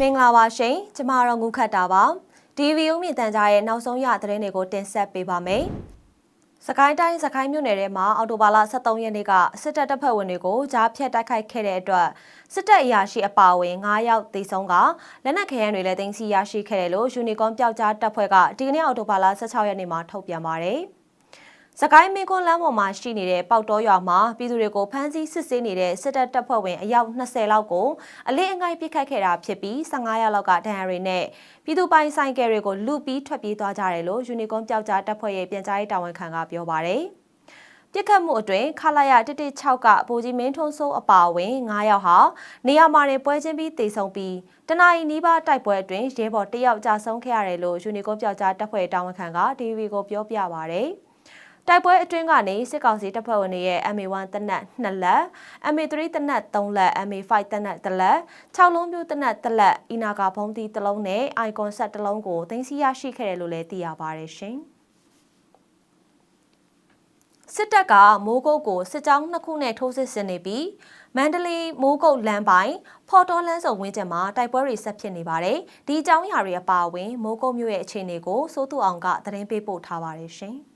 မင်္ဂလာပါရှင်ကျမတော့ငုခတ်တာပါဒီဗီယိုမြင့်တန်ကြားရဲ့နောက်ဆုံးရသတင်းတွေကိုတင်ဆက်ပေးပါမယ်စကိုင်းတိုင်းစကိုင်းမြို့နယ်ထဲမှာအော်တိုဘာလ23ရက်နေ့ကစစ်တပ်တပ်ဖွဲ့ဝင်တွေကိုကြားဖြတ်တိုက်ခိုက်ခဲ့တဲ့အတွက်စစ်တပ်အရာရှိအပါအဝင်9ယောက်သေဆုံးကလက်နက်ခဲယမ်းတွေလည်းတင်စီရရှိခဲ့တယ်လို့ယူနီကွန်ပျောက်ကြားတပ်ဖွဲ့ကဒီကနေ့အော်တိုဘာလ16ရက်နေ့မှာထုတ်ပြန်ပါတယ်။ စကိုင်းမင်းကွန်းလမ်းပေါ်မှာရှိနေတဲ့ပေါက်တော်ရွာမှာပြည်သူတွေကိုဖမ်းဆီးစစ်ဆေးနေတဲ့စစ်တပ်တပ်ဖွဲ့ဝင်အယောက်20လောက်ကိုအလေးအငိုက်ပစ်ခတ်ခဲ့တာဖြစ်ပြီး15ရက်လောက်ကဒဏ်ရာတွေနဲ့ပြည်သူပိုင်ဆိုင်ကယ်တွေကိုလူပြီးထွက်ပြေးသွားကြတယ်လို့ယူနီကွန်ပျောက်ကြားတပ်ဖွဲ့ရဲ့ပြန်ကြားရေးတာဝန်ခံကပြောပါတယ်။ပြစ်ခတ်မှုအတွင်းခလာရ116ကဗိုလ်ကြီးမင်းထွန်းစိုးအပါအဝင်9ယောက်ဟာနေရာမှာနေပွဲချင်းပြီးတေဆုံပြီးတနအီနီးပါးတိုက်ပွဲအတွင်းရဲဘော်တယောက်ကြာဆုံးခဲ့ရတယ်လို့ယူနီကွန်ပျောက်ကြားတပ်ဖွဲ့တာဝန်ခံက DVB ကိုပြောပြပါဗျာ။ တိုက်ပွဲအတွင်းကနေစစ်ကောင်စီတပ်ဖွဲ့ဝင်တွေရဲ့ MA1 တနက်2လက် MA3 တနက်3လက် MA5 တနက်1လက်6လုံးမျိုးတနက်1လက်အီနာကာဘုံတီ1လုံးနဲ့ icon set 1လုံးကိုတင်စီရရှိခဲ့တယ်လို့လည်းသိရပါတယ်ရှင်စစ်တပ်ကမိုးကုတ်ကိုစစ်ကြောင်းနှစ်ခုနဲ့ထိုးစစ်ဆင်နေပြီးမန္တလေးမိုးကုတ်လမ်းပိုင်းဖော်တော်လမ်းစုံဝင်းကျင်မှာတိုက်ပွဲတွေဆက်ဖြစ်နေပါတယ်။ဒီအကြောင်းအရာတွေအပါအဝင်မိုးကုတ်မြို့ရဲ့အခြေအနေကိုစိုးသူအောင်ကသတင်းပေးပို့ထားပါတယ်ရှင်။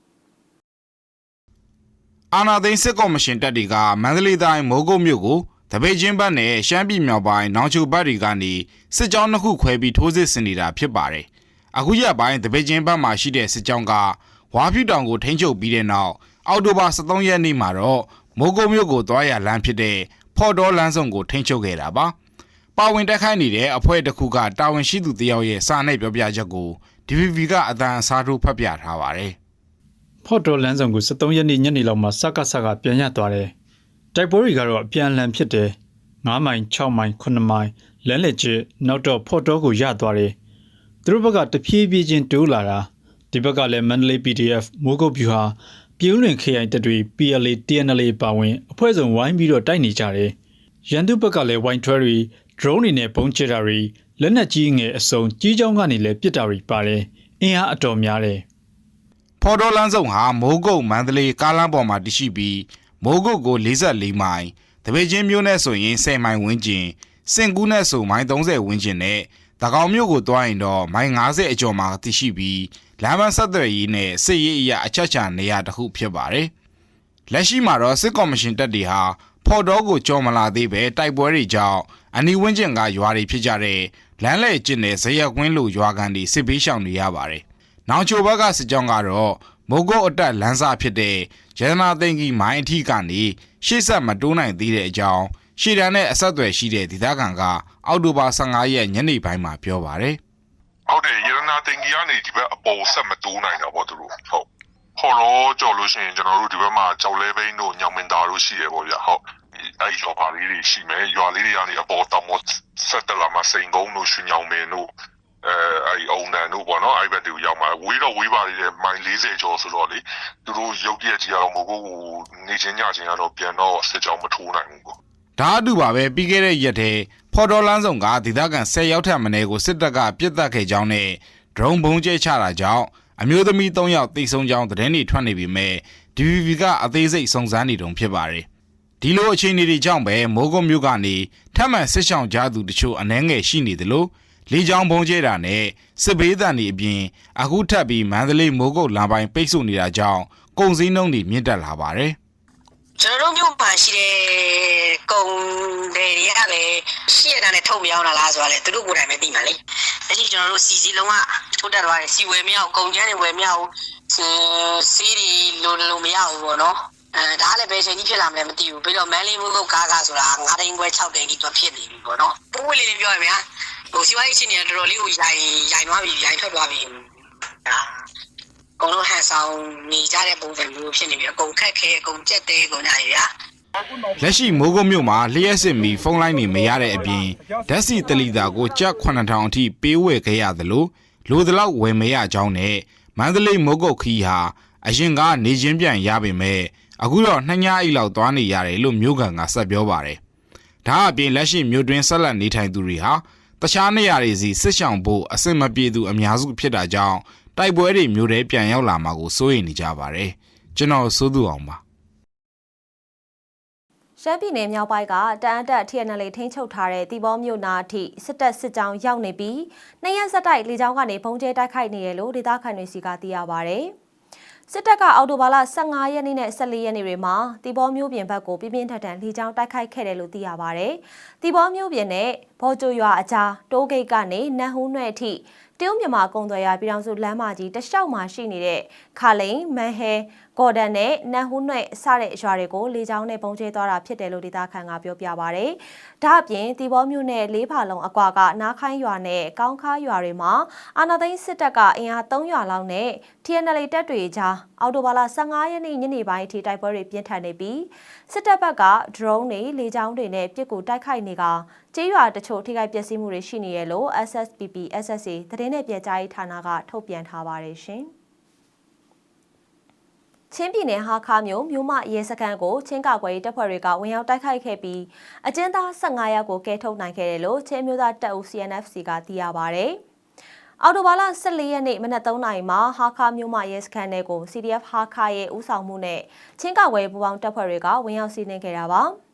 အာနာသိန်းစစ်ကော်မရှင်တပ်တွေကမန္တလေးတိုင်းမိုးကုတ်မြို့ကိုတပိတ်ချင်းဘက်နဲ့ရှမ်းပြည်မြောက်ပိုင်းနောင်ချိုဘက်တွေကနေစစ်ကြောင်းနှစ်ခုခွဲပြီးထိုးစစ်ဆင်နေတာဖြစ်ပါတယ်။အခုရက်ပိုင်းတပိတ်ချင်းဘက်မှာရှိတဲ့စစ်ကြောင်းကဝါဖြူတောင်ကိုထိန်းချုပ်ပြီးတဲ့နောက်အောက်တိုဘာ23ရက်နေ့မှာတော့မိုးကုတ်မြို့ကိုသွားရလမ်းဖြစ်တဲ့ဖော်တော်လမ်းဆောင်ကိုထိန်းချုပ်ခဲ့တာပါ။ပါဝင်တက်ခိုင်းနေတဲ့အဖွဲ့တစ်ခုကတာဝန်ရှိသူတယောက်ရဲ့စာနဲ့ပြောပြချက်ကို DVB ကအတန်အစားထိုးဖတ်ပြထားပါတယ်။ ဖော့တော်လန်းဆောင်ကို73ရက်နေ့ညနေလောက်မှာစကစကပြန်ရသွားတယ်။တိုက်ပွဲတွေကတော့အပြန်အလှန်ဖြစ်တယ်။9မိုင်6မိုင်9မိုင်လမ်းလက်ကျနောက်တော့ဖော့တော်ကိုရသွားတယ်။သူတို့ဘက်ကတဖြည်းဖြည်းချင်းတိုးလာတာဒီဘက်ကလည်းမန္တလေး PDF မိုးကုတ်ဗျူဟာပြည်ဦးလွင် KI တပ်တွေ PLA TNLA ပါဝင်အဖွဲ့စုံဝိုင်းပြီးတော့တိုက်နေကြတယ်။ရန်သူဘက်ကလည်း wine trail တွေ drone တွေနဲ့ပုံချတာတွေလက်နက်ကြီးငယ်အစုံကြီးချောင်းကနေလည်းပစ်တာတွေပါတယ်။အင်အားအတော်များတယ်။ ဖော်တော်လန်းဆောင်ဟာမိုးကုတ်မန္တလေးကားလမ်းပေါ်မှာတရှိပြီးမိုးကုတ်ကို44မိုင်တပေချင်းမြို့နဲ့ဆိုရင်10မိုင်ဝန်းကျင်စင်ကူးနဲ့ဆိုမိုင်30ဝန်းကျင်နဲ့တကောင်မြို့ကိုတွားရင်တော့မိုင်90အကျော်မှာတရှိပြီးလမ်းမဆက်သွယ်ရေးနဲ့စစ်ရေးအရာအချက်ချာနေရာတစ်ခုဖြစ်ပါတယ်လက်ရှိမှာတော့စစ်ကော်မရှင်တပ်တွေဟာဖော်တော်ကိုကြော်မလာသေးပဲတိုက်ပွဲတွေကြောင့်အနီးဝန်းကျင်ကရွာတွေဖြစ်ကြတဲ့လမ်းလဲကျင့်တဲ့ဇရက်ကွင်းလိုရွာကန်တွေစစ်ဘေးရှောင်နေရပါတယ် နောင်ချိုဘက်ကစစ်ကြောင်းကတော့မိုးကုတ်အတက်လမ်းစာဖြစ်တဲ့ရတနာသိန်းကြီးမိုင်းအထိကနေရှေ့ဆက်မတိုးနိုင်သေးတဲ့အကြောင်းရှေ့တန်းနဲ့အဆက်အသွယ်ရှိတဲ့ဒေသခံကအောက်တိုဘာ15ရက်ညနေပိုင်းမှာပြောပါတယ်ဟုတ်တယ်ရတနာတင်ကြီးကနေဒီဘက်အပေါ်ဆက်မတိုးနိုင်တာပေါ့သူတို့ဟုတ်ဟော်တော့ကြော်လို့ရှိရင်ကျွန်တော်တို့ဒီဘက်မှာကြောက်လဲဘိန်းတို့ညောင်မင်သားတို့ရှိရပေါ့ဗျာဟုတ်အဲ့ရွာပါလေးတွေရှိမယ်ရွာလေးတွေကနေအပေါ်တောင်မဆက်တလာမစိန်ကုန်းတို့ရွှေညောင်မင်းတို့ အဲအဲ့အုံနန်တို့ပေါ့နော်အဲ့ဘက်တွေကိုရောက်မှာဝေးတော့ဝေးပါသေးတယ်မိုင်40ကျော်ဆိုတော့လေသူတို့ရုပ်တရက်ကြီးကတော့မဟုတ်ဘူးနေချင်းညချင်းကတော့ပြန်တော့စစ်ကြောင်းမထိုးနိုင်ဘူးပေါ့ဒါအတူပါပဲပြီးခဲ့တဲ့ရက်ထဲဖော်တော်လန်းဆောင်ကဒေသခံ10ရောက်ထက်မနည်းကိုစစ်တပ်ကပြစ်တက်ခဲ့ကြောင်းနဲ့ဒရုန်းဘုံကျဲချတာကြောင့်အမျိုးသမီး3ယောက်တိတ်ဆုံးကြောင်းသတင်းတွေထွက်နေပေမဲ့ DVB ကအသေးစိတ်စုံစမ်းနေတုံဖြစ်ပါတယ်ဒီလိုအခြေအနေတွေကြောင့်ပဲမိုးကုတ်မြို့ကနေထပ်မံဆစ်ဆောင်ကြသူတချို့အနှဲငယ်ရှိနေသလို လေကြောင်းဘုံကျဲတာနဲ့စစ်ဘေးတန်တွေအပြင်အခုထပ်ပြီးမန္တလေးမိုးကုတ်လမ်းပိုင်းပိတ်ဆို့နေတာကြောင့်ကုန်စည်နှုန်းတွေမြင့်တက်လာပါတယ်ကျွန်တော်တို့မြို့မှာရှိတဲ့ကုံတွေတွေကလည်းရှေ့ရတာနဲ့ထုတ်မရောင်းတာလားဆိုတာလေသူတို့ကိုယ်တိုင်ပဲသိမှာလေအဲ့ဒီကျွန်တော်တို့စီစီလုံးကထုတ်တက်သွားတယ်စီဝယ်မရအောင်ကုံကျန်းတွေဝယ်မရအောင်စီးတွေလိုလိုမရဘူးပေါ့နော်အဲဒါလည်းပဲချိန်ကြီးဖြစ်လာမလဲမသိဘူးပြီးတော့မန်လေးမိုးကုတ်ကားကားဆိုတာ9တိန်ခွဲ6တိန်ကြီးတော့ဖြစ်နေပြီပေါ့နော်ပိုးဝေးလေးလေးပြောရမယ် ဟိုစီဝိုင်းချင်းနေတော်တော်လေးကိုရိုင်ရိုင်သွားပြီရိုင်ထွက်သွားပြီဒါအကုန်လုံးဟန်ဆောင်နေကြတဲ့ပုံစံမျိုးဖြစ်နေပြီအကုန်ခက်ခဲအကုန်ကြက်သေးကုန်ကြရဗျာလက်ရှိမိုးကုတ်မြို့မှာလျှက်စစ်မီဖုန်းလိုင်းတွေမရတဲ့အပြင်ဓာတ်ဆီတလီတာကိုကျပ်9000အထိပေးဝယ်ခဲ့ရသလိုလိုသလောက်ဝယ်မရကြောင်းနဲ့မန္တလေးမိုးကုတ်ခီးဟာအရင်ကနေချင်းပြန်ရပေမဲ့အခုတော့နှစ်ညအိတ်လောက်သွားနေရတယ်လို့မြို့ကန်ကဆက်ပြောပါတယ်။ဒါအပြင်လက်ရှိမြို့တွင်းဆက်လက်နေထိုင်သူတွေဟာ တခြားနေရာတွေစီစစ်ဆောင်ဖို့အဆင်မပြေသူအများစုဖြစ်တာကြောင့်တိုက်ပွဲတွေမြို့ထဲပြန်ရောက်လာမှာကိုစိုးရိမ်နေကြပါတယ်။ကျွန်တော်စိုးသူအောင်ပါရှမ်းပြည်နယ်မြောက်ပိုင်းကတအန်တက် TNL ထိန်းချုပ်ထားတဲ့တီဘောမြို့နာအထိစစ်တပ်စစ်ကြောင်းရောက်နေပြီးနှစ်ရက်ဆက်တိုက်လေကြောင်းကနေပုံကျဲတိုက်ခိုက်နေရလို့ဒေသခံတွေစီကသိရပါဗျ။ စစ်တပ်ကအော်တိုဘာလ15ရက်နေ့နဲ့14ရက်နေ့တွေမှာတီဘောမြို့ပြင်ဘက်ကိုပြင်းပြင်းထန်ထန်လေကြောင်းတိုက်ခိုက်ခဲ့တယ်လို့သိရပါဗျ။တီဘောမြို့ပြင်နဲ့ဘော်ကျိုရွာအကြားတိုးဂိတ်ကနေနတ်ဟူးနွဲ့အထိ တရုတ်မြန်မာကုံသွယ်ရာပြည်တော်စုလမ်းမကြီးတလျှောက်မှာရှိနေတဲ့ခါလိန်မန်ဟဲဂေါ်ဒန်နဲ့နတ်ဟူးနွဲ့စတဲ့ရွာတွေကိုလေကြောင်းနဲ့ပုံကျဲသွားတာဖြစ်တယ်လို့ဒေသခံကပြောပြပါဗျ။ဒါ့အပြင်တီဘောမြို့နယ်လေးဖာလုံးအကွာကနားခိုင်းရွာနဲ့ကောင်းခါရွာတွေမှာအာနာသိန်းစစ်တပ်ကအင်အား3ရွာလောက်နဲ့ TNL တပ်တွေကြားအော်တိုဘာလ15ရက်နေ့ညနေပိုင်းအထိတိုက်ပွဲတွေပြင်းထန်နေပြီးစစ်တပ်ဘက်က drone တွေလေကြောင်းတွေနဲ့ပစ်ကူတိုက်ခိုက်နေက ကျေးရွာတချို့ထိခိုက်ပျက်စီးမှုတွေရှိနေရလို့ SSPP SSA သတင်းနဲ့ပြည်ကြားရေးဌာနကထုတ်ပြန်ထားပါတယ်ရှင်။ချင်းပြည်နယ်ဟာခါမြို့မြို့မရဲစခန်းကိုချင်းကောက်ွယ်တပ်ဖွဲ့တွေကဝင်ရောက်တိုက်ခိုက်ခဲ့ပြီးအကျဉ်းသား15ယောက်ကိုကဲထုတ်နိုင်ခဲ့တယ်လို့ချင်းမျိုးသားတပ်ဦး CNFC ကသိရပါဗျ။အော်တိုဘာလ14ရက်နေ့မနက်3နာရီမှာဟာခါမြို့မရဲစခန်းထဲကို CDF ဟာခါရဲ့ဦးဆောင်မှုနဲ့ချင်းကောက်ွယ်ပူးပေါင်းတပ်ဖွဲ့တွေကဝင်ရောက်စီးနင်းခဲ့တာပါ။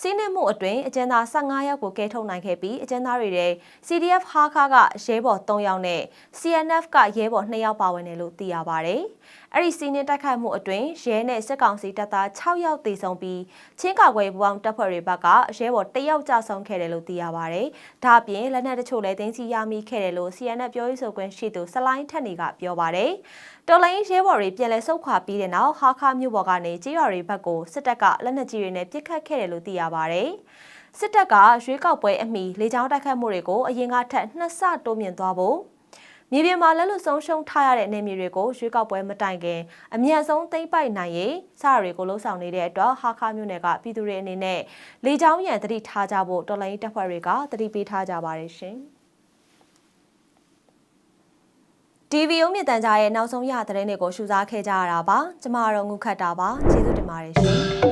စီးနင်းမှုအတွင်းအကျဉ်းသား15ယောက်ကိုကဲထုတ်နိုင်ခဲ့ပြီးအကျဉ်းသားတွေထဲ CDF ဟာခါကရဲဘော်3ယောက်နဲ့ CNF ကရဲဘော်2ယောက်ပါဝင်တယ်လို့သိရပါဗျ။အဲ့ဒီစီးနင်းတိုက်ခိုက်မှုအတွင်းရဲနဲ့စစ်ကောင်စီတပ်သား6ယောက်သေဆုံးပြီးချင်းကောက်ွယ်ပူးပေါင်းတပ်ဖွဲ့တွေဘက်ကရဲဘော်1ယောက်ကြာဆုံးခဲ့တယ်လို့သိရပါဗျ။ဒါ့အပြင်လက်နက်တချို့လည်းတင်းစီရမိခဲ့တယ်လို့ CNF ပြောရေးဆိုခွင့်ရှိသူစလိုင်းထက်နေကပြောပါတယ်။တော်လိုင်းရဲဘော်တွေပြန်လည်ဆုတ်ခွာပြီးတဲ့နောက်ဟာခါမြို့ပေါ်ကနေကြေးရွာတွေဘက်ကိုစစ်တပ်ကလက်နက်ကြီးတွေနဲ့ပစ်ခတ်ခဲ့တယ်လို့သိရပါဗျ။စစ်တပ်ကရွေးကောက်ပွဲအမိလေကြောင်းတိုက်ခတ်မှုတွေကိုအရင်ကထက်နှစ်ဆတိုးမြင့်သွားဖို့မြေပြင်မှာလက်လွတ်ဆုံးရှုံးထားရတဲ့နေမြေတွေကိုရွေးကောက်ပွဲမတိုင်ခင်အမြတ်ဆုံးသိမ့်ပိုက်နိုင်ရေးစရတွေကိုလှုံ့ဆော်နေတဲ့အတွက်ဟာခါမြို့နယ်ကပြည်သူတွေအနေနဲ့လေကြောင်းရန်တတိထားကြဖို့တော်လိုင်းတပ်ဖွဲ့တွေကတတိပေးထားကြပါတယ်ရှင်။ DVO မြင့်တန်ကြားရဲ့နောက်ဆုံးရသတင်းတွေကိုရှုစားခဲ့ကြရတာပါ။ကျမကတော့ငုခတ်တာပါ။ကျေးဇူးတင်ပါတယ်ရှင်။